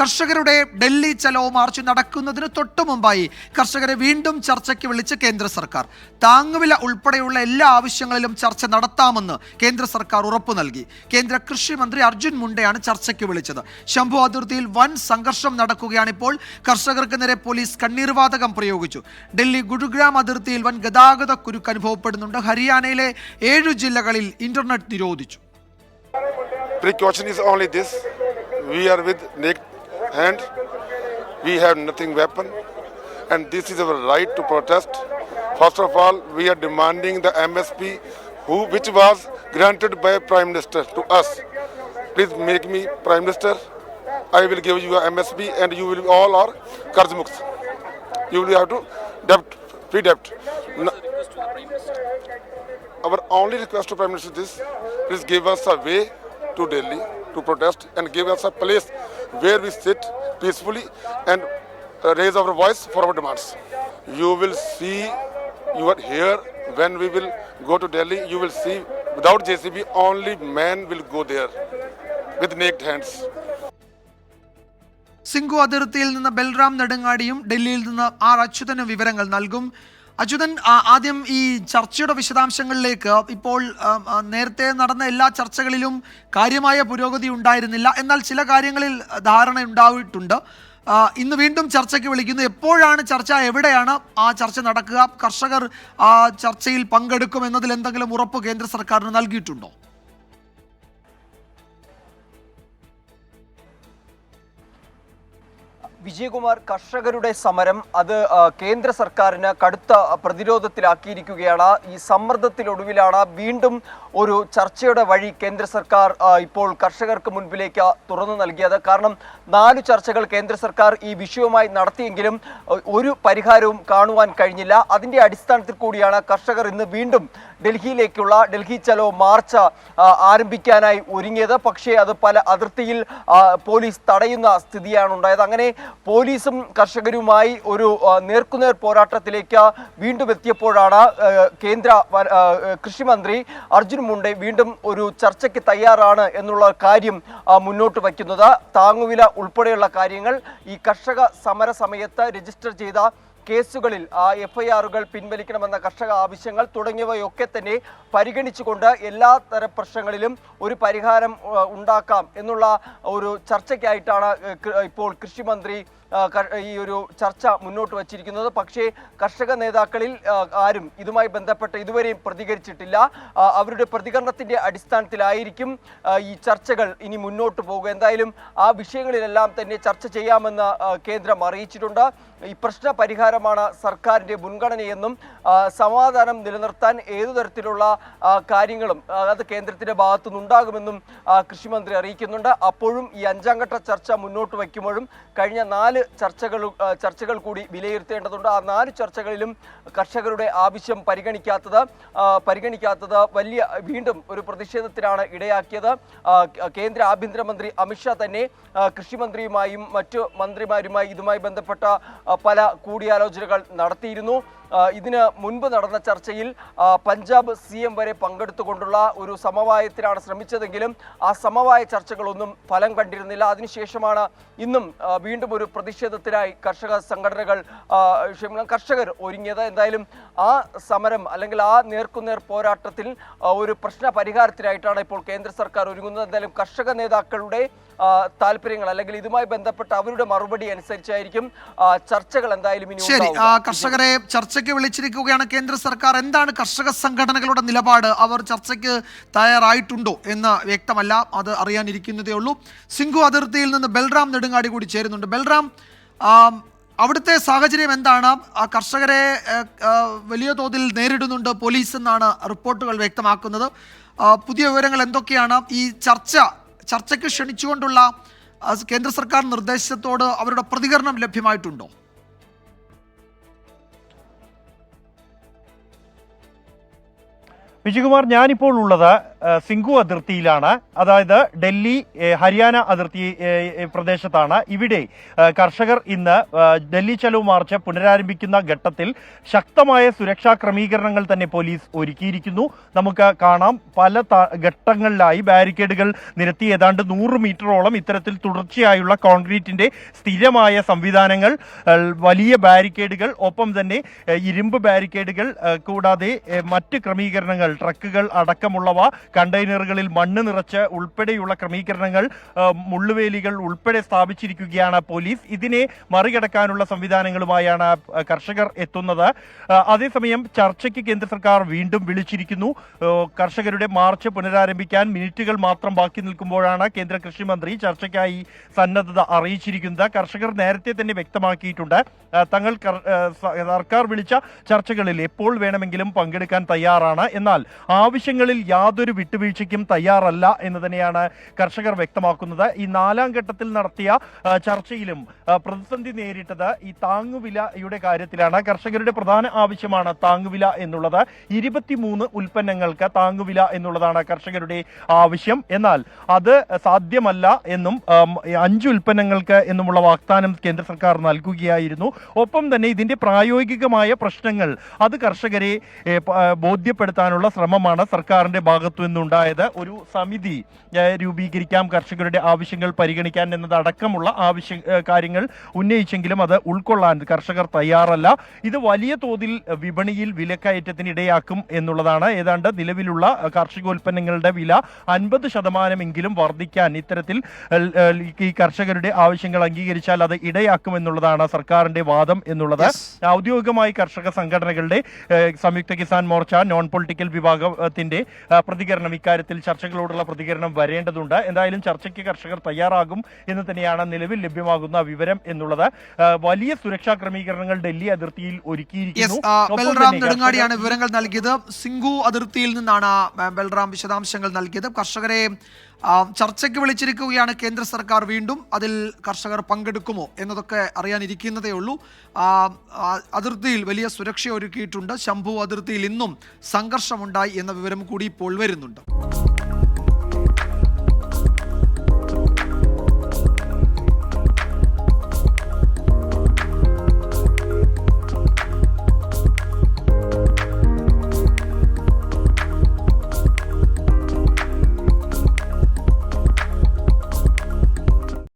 കർഷകരുടെ ഡൽഹി ചലോ മാർച്ച് നടക്കുന്നതിന് തൊട്ടു മുമ്പായി കർഷകരെ വീണ്ടും ചർച്ചയ്ക്ക് വിളിച്ച് കേന്ദ്ര സർക്കാർ. താങ്ങുവില ഉൾപ്പെടെയുള്ള എല്ലാ ആവശ്യങ്ങളിലും ചർച്ച നടത്താമെന്ന് കേന്ദ്ര സർക്കാർ ഉറപ്പു നൽകി. കേന്ദ്ര കൃഷി മന്ത്രി അർജുൻ മുണ്ടയാണ് ചർച്ചയ്ക്ക് വിളിച്ചത്. ശംഭു അതിർത്തിയിൽ വൻ സംഘർഷം നടക്കുകയാണിപ്പോൾ കർഷകർക്ക് നേരെ പോലീസ് കണ്ണീർവാതകം പ്രയോഗിച്ചു. ഡൽഹി ഗുരുഗ്രാം അതിർത്തിയിൽ വൻ ഗതാഗത കുരുക്ക് അനുഭവപ്പെടുന്നുണ്ട്. ഹരിയാനയിലെ ഏഴു ജില്ലകളിൽ ഇന്റർനെറ്റ് നിരോധിച്ചു. Precaution is only this. We are with naked hand we have nothing weapon. And this is our right to protest. First of all we are demanding the msp who which was granted by prime minister to us. Please make me prime minister. I will give you a msp and you will all are mukt you will have to debt free debt. Our only request to Prime Minister is please give us a way to Delhi to protest and give us a place where we sit peacefully and uh, raise our voice for our demands. You will see, you are here when we will go to Delhi, you will see without JCB, only men will go there with naked hands. സിംഗു അതിർത്തിയിൽ നിന്ന് ബൽറാം നെടുങ്ങാടിയും ഡൽഹിയിൽ നിന്ന് R അച്യുതനും വിവരങ്ങൾ നൽകും അച്യുതൻ ആദ്യം ഈ ചർച്ചയുടെ വിശദാംശങ്ങളിലേക്ക് ഇപ്പോൾ നേരത്തെ നടന്ന എല്ലാ ചർച്ചകളിലും കാര്യമായ പുരോഗതി ഉണ്ടായിരുന്നില്ല. എന്നാൽ ചില കാര്യങ്ങളിൽ ധാരണ ഉണ്ടായിട്ടുണ്ട്. ഇന്ന് വീണ്ടും ചർച്ചയ്ക്ക് വിളിക്കുന്നു. എപ്പോഴാണ് ചർച്ച? എവിടെയാണ് ആ ചർച്ച നടക്കുക? കർഷകർ ആ ചർച്ചയിൽ പങ്കെടുക്കും എന്നതിൽ എന്തെങ്കിലും ഉറപ്പ് കേന്ദ്ര സർക്കാരിന് നൽകിയിട്ടുണ്ടോ? വിജയകുമാർ കർഷകരുടെ സമരം അത് കേന്ദ്ര സർക്കാരിന് കടുത്ത പ്രതിരോധത്തിലാക്കിയിരിക്കുകയാണ്. ഈ സമ്മർദ്ദത്തിനൊടുവിലാണ് വീണ്ടും ഒരു ചർച്ചയുടെ വഴി കേന്ദ്ര സർക്കാർ ഇപ്പോൾ കർഷകർക്ക് മുൻപിലേക്ക് തുറന്നു നൽകിയത്. കാരണം നാല് ചർച്ചകൾ കേന്ദ്ര സർക്കാർ ഈ വിഷയവുമായി നടത്തിയെങ്കിലും ഒരു പരിഹാരവും കാണുവാൻ കഴിഞ്ഞില്ല. അതിന്റെ അടിസ്ഥാനത്തിൽ കൂടിയാണ് കർഷകർ ഇന്ന് വീണ്ടും ഡൽഹിയിലേക്കുള്ള ഡൽഹി ചലോ മാർച്ച് ആരംഭിക്കാനായി ഒരുങ്ങിയത്. പക്ഷേ അത് പല അതിർത്തിയിൽ പോലീസ് തടയുന്ന സ്ഥിതിയാണ് ഉണ്ടായത്. അങ്ങനെ പോലീസും കർഷകരുമായി ഒരു നേർക്കുനേർ പോരാട്ടത്തിലേക്ക് വീണ്ടും എത്തിയപ്പോഴാണ് കേന്ദ്ര കൃഷിമന്ത്രി അർജുൻ മുണ്ടെ വീണ്ടും ഒരു ചർച്ചയ്ക്ക് തയ്യാറാണ് എന്നുള്ള കാര്യം മുന്നോട്ട് വയ്ക്കുന്നത്. താങ്ങുവില ഉൾപ്പെടെയുള്ള കാര്യങ്ങൾ ഈ കർഷക സമര സമയത്ത് രജിസ്റ്റർ ചെയ്ത കേസുകളിൽ ആ എഫ് ഐ ആറുകൾ പിൻവലിക്കണമെന്ന കർഷക ആവശ്യങ്ങൾ തുടങ്ങിയവയൊക്കെ തന്നെ പരിഗണിച്ചുകൊണ്ട് എല്ലാ തര പ്രശ്നങ്ങളിലും ഒരു പരിഹാരം ഉണ്ടാക്കാം എന്നുള്ള ഒരു ചർച്ചയ്ക്കായിട്ടാണ് ഇപ്പോൾ കൃഷിമന്ത്രി മന്ത്രി ഈ ഒരു ചർച്ച മുന്നോട്ട് വച്ചിരിക്കുന്നത്. പക്ഷേ കർഷക നേതാക്കളിൽ ആരും ഇതുമായി ബന്ധപ്പെട്ട് ഇതുവരെയും പ്രതികരിച്ചിട്ടില്ല. അവരുടെ പ്രതികരണത്തിന്റെ അടിസ്ഥാനത്തിലായിരിക്കും ഈ ചർച്ചകൾ ഇനി മുന്നോട്ട് പോകുക. എന്തായാലും ആ വിഷയങ്ങളിലെല്ലാം തന്നെ ചർച്ച ചെയ്യാമെന്ന് കേന്ദ്രം അറിയിച്ചിട്ടുണ്ട്. ഈ പ്രശ്ന പരിഹാരമാണ് സർക്കാരിന്റെ മുൻഗണനയെന്നും സമാധാനം നിലനിർത്താൻ ഏതു തരത്തിലുള്ള കാര്യങ്ങളും അത് കേന്ദ്രത്തിന്റെ ഭാഗത്തുനിന്ന് ഉണ്ടാകുമെന്നും ആ, കൃഷിമന്ത്രി അറിയിക്കുന്നുണ്ട്. അപ്പോഴും ഈ അഞ്ചാം ഘട്ട ചർച്ച മുന്നോട്ട് വയ്ക്കുമ്പോഴും കഴിഞ്ഞ നാല് ചർച്ചകൾ ചർച്ചകൾ കൂടി വിലയിരുത്തേണ്ടതുണ്ട്. ആ നാല് ചർച്ചകളിലും കർഷകരുടെ ആവശ്യം പരിഗണിക്കാത്തത് പരിഗണിക്കാത്തത് വലിയ വീണ്ടും ഒരു പ്രതിഷേധത്തിനാണ് ഇടയാക്കിയത്. കേന്ദ്ര ആഭ്യന്തരമന്ത്രി അമിത്ഷാ തന്നെ കൃഷിമന്ത്രിയുമായും മറ്റു മന്ത്രിമാരുമായി ഇതുമായി ബന്ധപ്പെട്ട പല കൂടിയാലോചനകൾ നടത്തിയിരുന്നു. ഇതിന് മുൻപ് നടന്ന ചർച്ചയിൽ പഞ്ചാബ് സി എം വരെ പങ്കെടുത്തുകൊണ്ടുള്ള ഒരു സമവായത്തിനാണ് ശ്രമിച്ചതെങ്കിലും ആ സമവായ ചർച്ചകളൊന്നും ഫലം കണ്ടിരുന്നില്ല. അതിനുശേഷമാണ് ഇന്നും വീണ്ടും ഒരു പ്രതിഷേധത്തിനായി കർഷക സംഘടനകൾ കർഷകർ ഒരുങ്ങിയത്. എന്തായാലും ആ സമരം അല്ലെങ്കിൽ ആ നേർക്കുനേർ പോരാട്ടത്തിൽ ഒരു പ്രശ്ന പരിഹാരത്തിനായിട്ടാണ് ഇപ്പോൾ കേന്ദ്ര സർക്കാർ ഒരുങ്ങുന്നത്. എന്തായാലും കർഷക നേതാക്കളുടെ താല്പര്യങ്ങൾ അല്ലെങ്കിൽ ഇതുമായി ബന്ധപ്പെട്ട അവരുടെ മറുപടി അനുസരിച്ചായിരിക്കും ചർച്ചകൾ എന്തായാലും ഇനി ശരി. കർഷകരെ ചർച്ചയ്ക്ക് വിളിച്ചിരിക്കുകയാണ് കേന്ദ്ര സർക്കാർ. എന്താണ് കർഷക സംഘടനകളുടെ നിലപാട്? അവർ ചർച്ചയ്ക്ക് തയ്യാറായിട്ടുണ്ടോ എന്ന് വ്യക്തമല്ല അത് അറിയാനിരിക്കുന്നതേ ഉള്ളൂ. സിംഗു അതിർത്തിയിൽ നിന്ന് ബൽറാം നെടുങ്ങാടി കൂടി ചേരുന്നുണ്ട്. ബൽറാം അവിടുത്തെ സാഹചര്യം എന്താണ്? ആ കർഷകരെ വലിയ തോതിൽ നേരിടുന്നുണ്ട് പോലീസ് എന്നാണ് റിപ്പോർട്ടുകൾ വ്യക്തമാക്കുന്നത്. പുതിയ വിവരങ്ങൾ എന്തൊക്കെയാണ്? ഈ ചർച്ച ചർച്ചയ്ക്ക് ക്ഷണിച്ചുകൊണ്ടുള്ള കേന്ദ്ര സർക്കാർ നിർദ്ദേശത്തോട് അവരുടെ പ്രതികരണം ലഭ്യമായിട്ടുണ്ടോ? വിജയകുമാർ ഞാനിപ്പോൾ ഉള്ളത് സിംഗു അതിർത്തിയിലാണ്. അതായത് ഡൽഹി ഹരിയാന അതിർത്തി പ്രദേശത്താണ്. ഇവിടെ കർഷകർ ഇന്ന് ഡൽഹി ചലോ മാർച്ച് പുനരാരംഭിക്കുന്ന ഘട്ടത്തിൽ ശക്തമായ സുരക്ഷാ ക്രമീകരണങ്ങൾ തന്നെ പോലീസ് ഒരുക്കിയിരിക്കുന്നു. നമുക്ക് കാണാം പല ഘട്ടങ്ങളിലായി ബാരിക്കേഡുകൾ നിരത്തി ഏതാണ്ട് നൂറ് മീറ്ററോളം ഇത്തരത്തിൽ തുടർച്ചയായുള്ള കോൺക്രീറ്റിന്റെ സ്ഥിരമായ സംവിധാനങ്ങൾ വലിയ ബാരിക്കേഡുകൾ ഒപ്പം തന്നെ ഇരുമ്പ് ബാരിക്കേഡുകൾ കൂടാതെ മറ്റ് ക്രമീകരണങ്ങൾ ട്രക്കുകൾ അടക്കമുള്ളവ കണ്ടെയ്നറുകളിൽ മണ്ണ് നിറച്ച് ഉൾപ്പെടെയുള്ള ക്രമീകരണങ്ങൾ മുള്ളുവേലികൾ ഉൾപ്പെടെ സ്ഥാപിച്ചിരിക്കുകയാണ് പോലീസ്. ഇതിനെ മറികടക്കാനുള്ള സംവിധാനങ്ങളുമായാണ് കർഷകർ എത്തുന്നത്. അതേസമയം ചർച്ചയ്ക്ക് കേന്ദ്ര സർക്കാർ വീണ്ടും വിളിച്ചിരിക്കുന്നു. കർഷകരുടെ മാർച്ച് പുനരാരംഭിക്കാൻ മിനിറ്റുകൾ മാത്രം ബാക്കി നിൽക്കുമ്പോഴാണ് കേന്ദ്ര കൃഷി മന്ത്രി ചർച്ചയ്ക്കായി സന്നദ്ധത അറിയിച്ചിരിക്കുന്നത്. കർഷകർ നേരത്തെ തന്നെ വ്യക്തമാക്കിയിട്ടുണ്ട്. തങ്ങൾ സർക്കാർ വിളിച്ച ചർച്ചകളിൽ എപ്പോൾ വേണമെങ്കിലും പങ്കെടുക്കാൻ തയ്യാറാണ്. എന്നാൽ ആവശ്യങ്ങളിൽ യാതൊരു വിട്ടുവീഴ്ചയ്ക്കും തയ്യാറല്ല എന്ന് തന്നെയാണ് കർഷകർ വ്യക്തമാക്കുന്നത്. ഈ നാലാം ഘട്ടത്തിൽ നടത്തിയ ചർച്ചയിലും പ്രതിസന്ധി നേരിട്ടത് ഈ താങ്ങുവിലയുടെ കാര്യത്തിലാണ്. കർഷകരുടെ പ്രധാന ആവശ്യമാണ് താങ്ങുവില എന്നുള്ളത്. ഇരുപത്തിമൂന്ന് ഉൽപ്പന്നങ്ങൾക്ക് താങ്ങുവില എന്നുള്ളതാണ് കർഷകരുടെ ആവശ്യം. എന്നാൽ അത് സാധ്യമല്ല എന്നും അഞ്ച് ഉൽപ്പന്നങ്ങൾക്ക് എന്നുമുള്ള വാഗ്ദാനം കേന്ദ്ര സർക്കാർ നൽകുകയായിരുന്നു. ഒപ്പം തന്നെ ഇതിന്റെ പ്രായോഗികമായ പ്രശ്നങ്ങൾ അത് കർഷകരെ ബോധ്യപ്പെടുത്താനുള്ള ശ്രമമാണ് സർക്കാരിന്റെ ഭാഗത്തു നിന്നുണ്ടായത്. ഒരു സമിതി രൂപീകരിക്കാം കർഷകരുടെ ആവശ്യങ്ങൾ പരിഗണിക്കാൻ എന്നതടക്കമുള്ള ആവശ്യ കാര്യങ്ങൾ ഉന്നയിച്ചെങ്കിലും അത് ഉൾക്കൊള്ളാൻ കർഷകർ തയ്യാറല്ല. ഇത് വലിയ തോതിൽ വിപണിയിൽ വിലക്കയറ്റത്തിന് ഇടയാക്കും എന്നുള്ളതാണ്. ഏതാണ്ട് നിലവിലുള്ള കാർഷികോൽപ്പന്നങ്ങളുടെ വില അൻപത് ശതമാനമെങ്കിലും വർദ്ധിക്കാൻ ഇത്തരത്തിൽ ഈ കർഷകരുടെ ആവശ്യങ്ങൾ അംഗീകരിച്ചാൽ അത് ഇടയാക്കും എന്നുള്ളതാണ് സർക്കാരിന്റെ വാദം എന്നുള്ളത്. ഔദ്യോഗികമായി കർഷക സംഘടനകളുടെ സംയുക്ത കിസാൻ മോർച്ച നോൺ പൊളിറ്റിക്കൽ വിഭാഗത്തിന്റെ പ്രതികരണം. ഇക്കാര്യത്തിൽ ചർച്ചകളോടുള്ള പ്രതികരണം വരേണ്ടതുണ്ട്. എന്തായാലും ചർച്ചയ്ക്ക് കർഷകർ തയ്യാറാകും എന്ന് തന്നെയാണ് നിലവിൽ ലഭ്യമാകുന്ന വിവരം എന്നുള്ളത്. വലിയ സുരക്ഷാ ക്രമീകരണങ്ങൾ ഡൽഹി അതിർത്തിയിൽ ഒരുക്കിയിരിക്കുന്നു. ബൽറാം നെടുങ്ങാടിയാണ് വിവരങ്ങൾ നൽകിയത്. സിംഗു അതിർത്തിയിൽ നിന്നാണ് ബൽറാം വിശദാംശങ്ങൾ നൽകിയത്. കർഷകരെ ചർച്ചയ്ക്ക് വിളിച്ചിരിക്കുകയാണ് കേന്ദ്ര സർക്കാർ വീണ്ടും. അതിൽ കർഷകർ പങ്കെടുക്കുമോ എന്നതൊക്കെ അറിയാനിരിക്കുന്നതേ ഉള്ളൂ. അതിർത്തിയിൽ വലിയ സുരക്ഷ ഒരുക്കിയിട്ടുണ്ട് ശംഭു അതിർത്തിയിൽ ഇന്നും സംഘർഷമുണ്ടായി എന്ന വിവരം കൂടി ഇപ്പോൾ വരുന്നുണ്ട്.